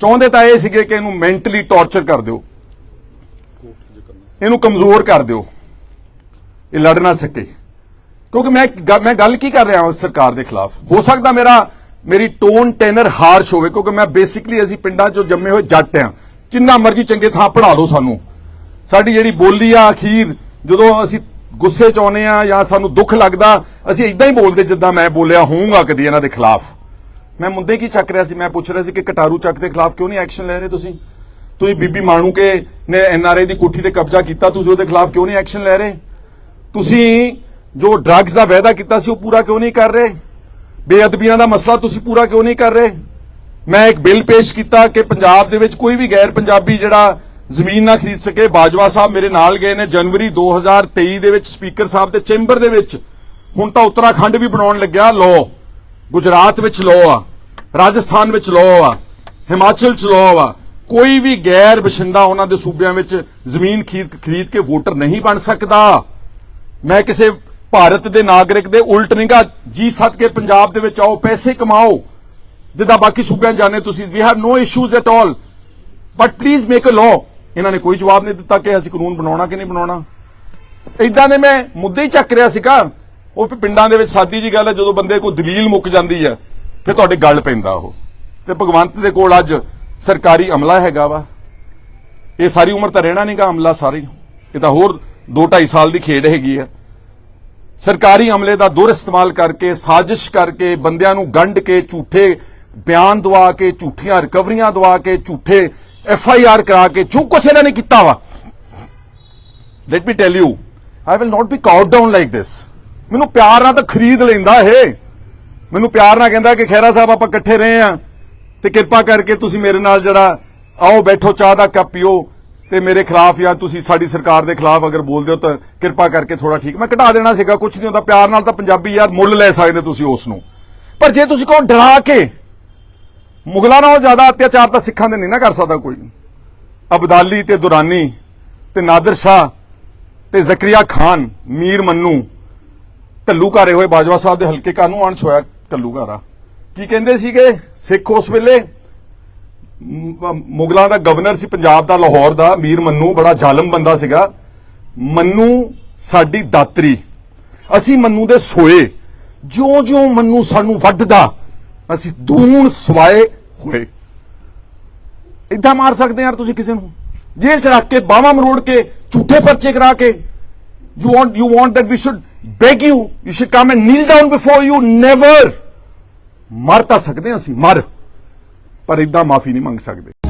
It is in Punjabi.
ਚਾਹੁੰਦੇ ਤਾਂ ਇਹ ਸੀਗੇ ਕਿ ਇਹਨੂੰ ਮੈਂਟਲੀ ਟੌਰਚਰ ਕਰ ਦਿਓ। ਇਹਨੂੰ ਕਮਜ਼ੋਰ ਕਰ ਦਿਓ। ਇਹ ਲੜ ਨਾ ਸਕੇ। ਕਿਉਂਕਿ ਮੈਂ ਮੈਂ ਗੱਲ ਕੀ ਕਰ ਰਿਹਾ ਹਾਂ ਸਰਕਾਰ ਦੇ ਖਿਲਾਫ? ਹੋ ਸਕਦਾ ਮੇਰਾ ਮੇਰੀ ਟੋਨ ਟੈਨਰ ਹਾਰਸ਼ ਹੋਵੇ, ਕਿਉਂਕਿ ਮੈਂ ਬੇਸਿਕਲੀ ਅਸੀਂ ਪਿੰਡਾਂ 'ਚੋਂ ਜੰਮੇ ਹੋਏ ਜੱਟ ਆ ਜਿੰਨਾ ਮਰਜ਼ੀ ਚੰਗੇ ਥਾਂ ਪੜਾ ਲਓ ਸਾਨੂੰ। ਸਾਡੀ ਜਿਹੜੀ ਬੋਲੀ ਆ, ਅਖੀਰ, ਜਦੋਂ ਅਸੀਂ ਗੁੱਸੇ 'ਚ ਆਉਨੇ ਆ ਜਾਂ ਸਾਨੂੰ ਦੁੱਖ ਲੱਗਦਾ, ਅਸੀਂ ਇਦਾਂ ਹੀ ਬੋਲਦੇ ਜਿੱਦਾਂ ਮੈਂ ਬੋਲਿਆ ਹੋਊਂਗਾ ਕਦੀ ਇਹਨਾਂ ਦੇ ਖਿਲਾਫ। ਮੈਂ ਮੁੱਦੇ ਕੀ ਚੱਕ ਰਿਹਾ ਸੀ? ਮੈਂ ਪੁੱਛ ਰਿਹਾ ਸੀ ਕਿ ਕਟਾਰੂ ਚੱਕ ਦੇ ਖਿਲਾਫ ਕਿਉਂ ਨਹੀਂ ਐਕਸ਼ਨ ਲੈ ਰਹੇ ਤੁਸੀਂ? ਤੁਸੀਂ ਬੀਬੀ ਮਾਣੂ ਕੇ ਨੇ ਐਨਆਰਆਈ ਦੀ ਕੋਠੀ ਤੇ ਕਬਜ਼ਾ ਕੀਤਾ, ਤੁਸੀਂ ਉਹਦੇ ਖਿਲਾਫ ਕਿਉਂ ਨਹੀਂ ਐਕਸ਼ਨ ਲੈ ਰਹੇ? ਤੁਸੀਂ ਜੋ ਡਰੱਗਸ ਦਾ ਵਾਅਦਾ ਕੀਤਾ ਸੀ, ਉਹ ਪੂਰਾ ਕਿਉਂ ਨਹੀਂ ਕਰ ਰਹੇ? ਬੇਅਦਬੀਆਂ ਦਾ ਮਸਲਾ ਤੁਸੀਂ ਪੂਰਾ ਕਿਉਂ ਨਹੀਂ ਕਰ ਰਹੇ? ਮੈਂ ਇੱਕ ਬਿੱਲ ਪੇਸ਼ ਕੀਤਾ ਕਿ ਪੰਜਾਬ ਦੇ ਵਿੱਚ ਕੋਈ ਵੀ ਗੈਰ ਪੰਜਾਬੀ ਜਿਹੜਾ ਜ਼ਮੀਨ ਨਾ ਖਰੀਦ ਸਕੇ, ਬਾਜਵਾ ਸਾਹਿਬ ਮੇਰੇ ਨਾਲ ਗਏ ਨੇ ਜਨਵਰੀ 2023 ਦੇ ਵਿੱਚ, ਸਪੀਕਰ ਸਾਹਿਬ ਦੇ ਚੈਂਬਰ ਦੇ ਵਿੱਚ। ਹੁਣ ਤਾਂ ਉੱਤਰਾਖੰਡ ਵੀ ਬਣਾਉਣ ਲੱਗਿਆ ਲਾਅ ਗੁਜਰਾਤ ਵਿੱਚ ਲਾਅ ਆ। ਰਾਜਸਥਾਨ ਵਿੱਚ ਲਾਅ ਆ, ਹਿਮਾਚਲ ਚ ਲਾਅ ਆ, ਕੋਈ ਵੀ ਗੈਰ ਬਸ਼ਿੰਦਾ ਉਹਨਾਂ ਦੇ ਸੂਬਿਆਂ ਵਿੱਚ ਜ਼ਮੀਨ ਖਰੀਦ ਖਰੀਦ ਕੇ ਵੋਟਰ ਨਹੀਂ ਬਣ ਸਕਦਾ। ਮੈਂ ਕਿਸੇ ਭਾਰਤ ਦੇ ਨਾਗਰਿਕ ਦੇ ਉਲਟ ਨਹੀਂਗਾ ਜੀ ਸੱਦ ਕੇ ਪੰਜਾਬ ਦੇ ਵਿੱਚ ਆਓ, ਪੈਸੇ ਕਮਾਓ, ਜਿੱਦਾਂ ਬਾਕੀ ਸੂਬਿਆਂ 'ਚ ਜਾਣੇ ਤੁਸੀਂ ਵੀ have no issues at all but please make a law ਇਹਨਾਂ ਨੇ ਕੋਈ ਜਵਾਬ ਨਹੀਂ ਦਿੱਤਾ ਕਿ ਅਸੀਂ ਕਾਨੂੰਨ ਬਣਾਉਣਾ ਕਿ ਨਹੀਂ ਬਣਾਉਣਾ। ਇਦਾਂ ਦੇ ਮੈਂ ਮੁੱਦੇ ਹੀ ਚੱਕ ਰਿਹਾ ਸੀਗਾ। ਉਹ ਪਿੰਡਾਂ ਦੇ ਵਿੱਚ ਸਾਦੀ ਜੀ ਗੱਲ ਹੈ, ਜਦੋਂ ਬੰਦੇ ਕੋਈ ਦਲੀਲ ਮੁੱਕ ਜਾਂਦੀ ਹੈ ਫਿਰ ਤੁਹਾਡੇ ਗੱਲ ਪੈਂਦਾ ਉਹ। ਤੇ ਭਗਵੰਤ ਦੇ ਕੋਲ ਅੱਜ ਸਰਕਾਰੀ ਅਮਲਾ ਹੈਗਾ ਵਾ। ਇਹ ਸਾਰੀ ਉਮਰ ਤਾਂ ਰਹਿਣਾ ਨਹੀਂਗਾ ਅਮਲਾ ਸਾਰੀ। ਇਹ ਤਾਂ ਹੋਰ 2.5 ਸਾਲ ਦੀ ਖੇਡ ਹੈਗੀ ਆ। ਸਰਕਾਰੀ ਅਮਲੇ ਦਾ ਦੁਰ ਇਸਤੇਮਾਲ ਕਰਕੇ, ਸਾਜ਼ਿਸ਼ ਕਰਕੇ, ਬੰਦਿਆਂ ਨੂੰ ਗੰਢ ਕੇ, ਝੂਠੇ ਬਿਆਨ ਦਵਾ ਕੇ, ਝੂਠੀਆਂ ਰਿਕਵਰੀਆਂ ਦਵਾ ਕੇ, ਝੂਠੇ ਐਫ ਆਈ ਆਰ ਕਰਾ ਕੇ, ਜੋ ਕੁਛ ਇਹਨਾਂ ਨੇ ਕੀਤਾ ਵਾ। Let me tell you I will not be cowed down like this ਮੈਨੂੰ ਪਿਆਰ ਨਾਲ ਤਾਂ ਖਰੀਦ ਲੈਂਦਾ ਇਹ। ਮੈਨੂੰ ਪਿਆਰ ਨਾਲ ਕਹਿੰਦਾ ਕਿ ਖੈਰਾ ਸਾਹਿਬ ਆਪਾਂ ਇਕੱਠੇ ਰਹੇ ਆ ਤੇ ਕਿਰਪਾ ਕਰਕੇ ਤੁਸੀਂ ਮੇਰੇ ਨਾਲ ਜਿਹੜਾ ਆਓ ਬੈਠੋ, ਚਾਹ ਦਾ ਕੱਪ ਪੀਓ ਤੇ ਮੇਰੇ ਖਿਲਾਫ ਜਾਂ ਤੁਸੀਂ ਸਾਡੀ ਸਰਕਾਰ ਦੇ ਖਿਲਾਫ ਅਗਰ ਬੋਲਦੇ ਹੋ ਤਾਂ ਕਿਰਪਾ ਕਰਕੇ ਥੋੜਾ ਠੀਕ। ਮੈਂ ਘਟਾ ਦੇਣਾ ਸੀਗਾ ਕੁਝ ਨਹੀਂ ਹੁੰਦਾ। ਪਿਆਰ ਨਾਲ ਤਾਂ ਪੰਜਾਬੀ ਯਾਰ ਮੁੱਲ ਲੈ ਸਕਦੇ ਤੁਸੀਂ ਉਸ ਨੂੰ। ਪਰ ਜੇ ਤੁਸੀਂ ਕਹੋ ਡਰਾ ਕੇ ਮੁਗਲਾਂ ਨਾਲੋਂ ਜ਼ਿਆਦਾ ਅਤਿਆਚਾਰ ਤਾਂ ਸਿੱਖਾਂ ਦੇ ਨਹੀਂ ਨਾ ਕਰ ਸਕਦਾ ਕੋਈ। ਅਬਦਾਲੀ ਤੇ ਦੁਰਾਨੀ ਤੇ ਨਾਦਰ ਸ਼ਾਹ ਤੇ ਜ਼ਕਰੀਆ ਖਾਨ, ਮੀਰ ਮੰਨੂ, ਢੱਲੂ ਘਾਰੇ ਹੋਏ ਬਾਜਵਾ ਸਾਹਿਬ ਦੇ ਹਲਕੇ ਕਾਨੂੰ ਅਣਛ ਹੋਇਆ ਕੀ ਕਹਿੰਦੇ ਸੀਗੇ? ਸਿੱਖ ਉਸ ਵੇਲੇ? ਮੁਗਲਾਂ ਦਾ ਗਵਰਨਰ ਸੀ ਪੰਜਾਬ ਦਾ, ਲਾਹੌਰ ਦਾ, ਮੀਰ ਮੰਨੂ, ਬੜਾ ਜ਼ਾਲਮ ਬੰਦਾ ਸੀਗਾ। ਮੰਨੂ ਸਾਡੀ ਦਾਤਰੀ। ਅਸੀਂ ਮੰਨੂ ਦੇ ਸੋਏ। ਜਿਉਂ-ਜਿਉਂ ਮੰਨੂ ਸਾਨੂੰ ਵੱਢਦਾ, ਅਸੀਂ ਦੂਣ ਸਵਾਏ ਹੋਏ। ਇਦਾਂ ਮਾਰ ਸਕਦੇ ਯਾਰ ਤੁਸੀਂ ਕਿਸੇ ਨੂੰ? ਜੇਲ੍ਹ ਚ ਰੱਖ ਕੇ ਬਾਹਾਂ ਮਰੋੜ ਕੇ, ਝੂਠੇ ਪਰਚੇ ਕਰਾ ਕੇ। You want you want that we should beg you you should come and kneel down before you never ਮਰ ਤਾਂ ਸਕਦੇ ਹਾਂ ਅਸੀਂ ਮਰ ਪਰ ਇਦਾਂ ਮਾਫੀ ਨਹੀਂ ਮੰਗ ਸਕਦੇ